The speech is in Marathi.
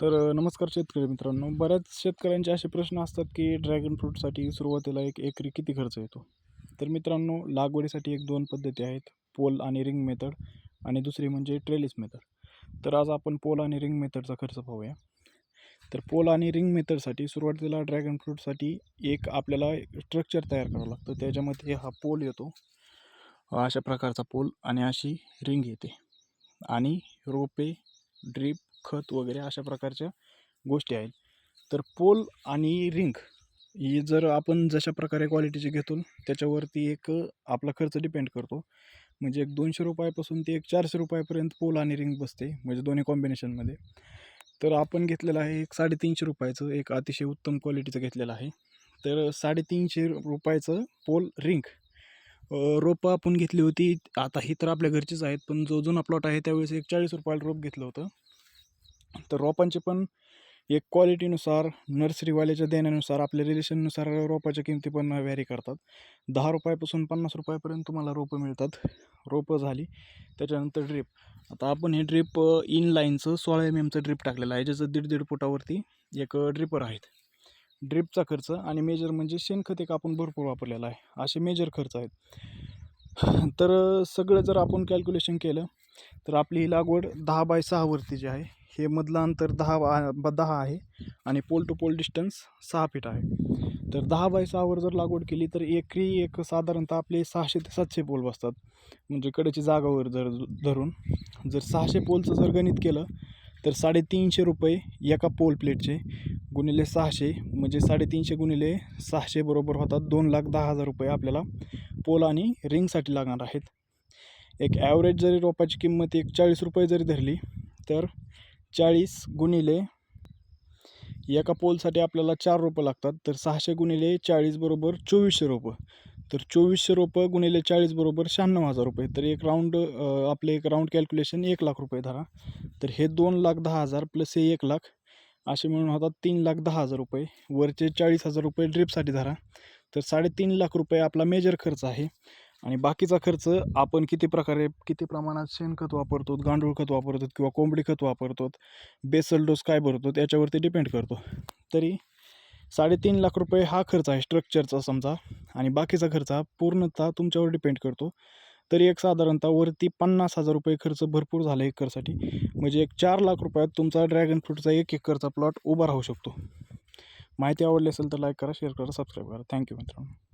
तर नमस्कार शेतकरी मित्रांनो. बऱ्याच शेतकऱ्यांचे असे प्रश्न असतात की ड्रॅगन फ्रूटसाठी सुरुवातीला एक एकरी किती खर्च येतो? तर मित्रांनो लागवडीसाठी एक दोन पद्धती आहेत. पोल आणि रिंग मेथड आणि दुसरी म्हणजे ट्रेलिस मेथड. तर आज आपण पोल आणि रिंग मेथडचा खर्च पाहूया. तर पोल आणि रिंग मेथडसाठी सुरुवातीला ड्रॅगन फ्रूटसाठी एक आपल्याला स्ट्रक्चर तयार करावं लागतं. त्याच्यामध्ये हा पोल येतो. अशा प्रकारचा पोल आणि अशी रिंग येते. आणि रोपे ड्रीप खत वगैरे अशा प्रकारच्या गोष्टी आहेत. तर पोल आणि रिंग ही जर आपण जशा प्रकारे क्वालिटीची घेतो त्याच्यावरती एक आपला खर्च डिपेंड करतो. म्हणजे एक दोनशे रुपयापासून ते एक चारशे रुपयापर्यंत पोल आणि रिंग बसते म्हणजे दोन्ही कॉम्बिनेशनमध्ये. तर आपण घेतलेलं आहे एक साडेतीनशे रुपयाचं एक अतिशय उत्तम क्वालिटीचं घेतलेलं आहे. तर साडेतीनशे रुपयाचं पोल रिंग रोपं आपण घेतली होती. आता ही तर आपल्या घरचीच आहेत पण जो जुना प्लॉट आहे त्यावेळेस एक चाळीस रुपयाला रोप घेतलं होतं. तर रोपांचे पण एक क्वालिटीनुसार नर्सरीवाल्याच्या देण्यानुसार आपल्या रिलेशननुसार रोपाच्या किमती पण व्हॅरी करतात. दहा रुपयापासून पन्नास रुपयापर्यंत तुम्हाला रोपं मिळतात. रोपं झाली त्याच्यानंतर ड्रीप आता आपण हे ड्रीप इन लाईनचं सोळा एम एमचं ड्रीप टाकलेलं आहे ज्याचं दीड दीड फुटावरती एक ड्रिपर आहेत. ड्रिपचा खर्च आणि मेजर म्हणजे शेणखत एक आपण भरपूर वापरलेला आहे. असे मेजर खर्च आहेत. तर सगळं जर आपण कॅल्क्युलेशन केलं तर आपली ही लागवड दहा बाय सहावरती जी आहे हे मधलं अंतर दहा बा दहा आहे आणि पोल टू पोल डिस्टन्स सहा फीट आहे. तर दहा बाय सहावर जर लागवड केली तर एकरी एक साधारणतः आपले सहाशे ते सातशे पोल बसतात. म्हणजे कडेची जागावर जर धरून जर सहाशे पोलचं जर गणित केलं तर साडेतीनशे रुपये एका पोल प्लेटचे गुणिले सहाशे म्हणजे साडेतीनशे गुणिले सहाशे बरोबर होतात. दोन लाख दहा हजार रुपये आपल्याला पोल आणि रिंगसाठी लागणार आहेत. एक ॲव्हरेज जरी रोपाची किंमत एक चाळीस रुपये जरी धरली तर चाळीस गुणिले एका पोलसाठी आपल्याला चार रोपं लागतात. तर सहाशे गुणिले चाळीस बरोबर चोवीसशे रोपं. तर चोवीसशे रोपं गुणिले चाळीस बरोबर शहाण्णव हजार रुपये. तर एक राऊंड आपले एक राऊंड कॅल्क्युलेशन एक लाख रुपये धरा. तर हे दोन लाख दहा हजार प्लस हे एक लाख असे मिळून होतात तीन लाख दहा हजार रुपये. वरचे चाळीस हजार रुपये ड्रिपसाठी धरा. तर साडेतीन लाख रुपये आपला मेजर खर्च आहे. आणि बाकीचा खर्च आपण किती प्रकारे किती प्रमाणात शेणखत वापरतो गांडूळ खत वापरतो किंवा कोंबडी खत वापरतो बेसल डोस काय भरतो याच्यावरती डिपेंड करतो. तरी साडेतीन लाख रुपये हा खर्च आहे स्ट्रक्चरचा समजा. आणि बाकीचा खर्च हा पूर्णतः तुमच्यावर डिपेंड करतो. तरी एक साधारणतः वरती पन्नास हजार रुपये खर्च भरपूर झाला एकरसाठी. म्हणजे एक चार लाख रुपयात तुमचा ड्रॅगन फ्रूटचा एक एकरचा प्लॉट उभा राहू शकतो. माहिती आवडली असेल तर लाईक करा शेअर करा सबस्क्राईब करा. थँक्यू मित्रांनो.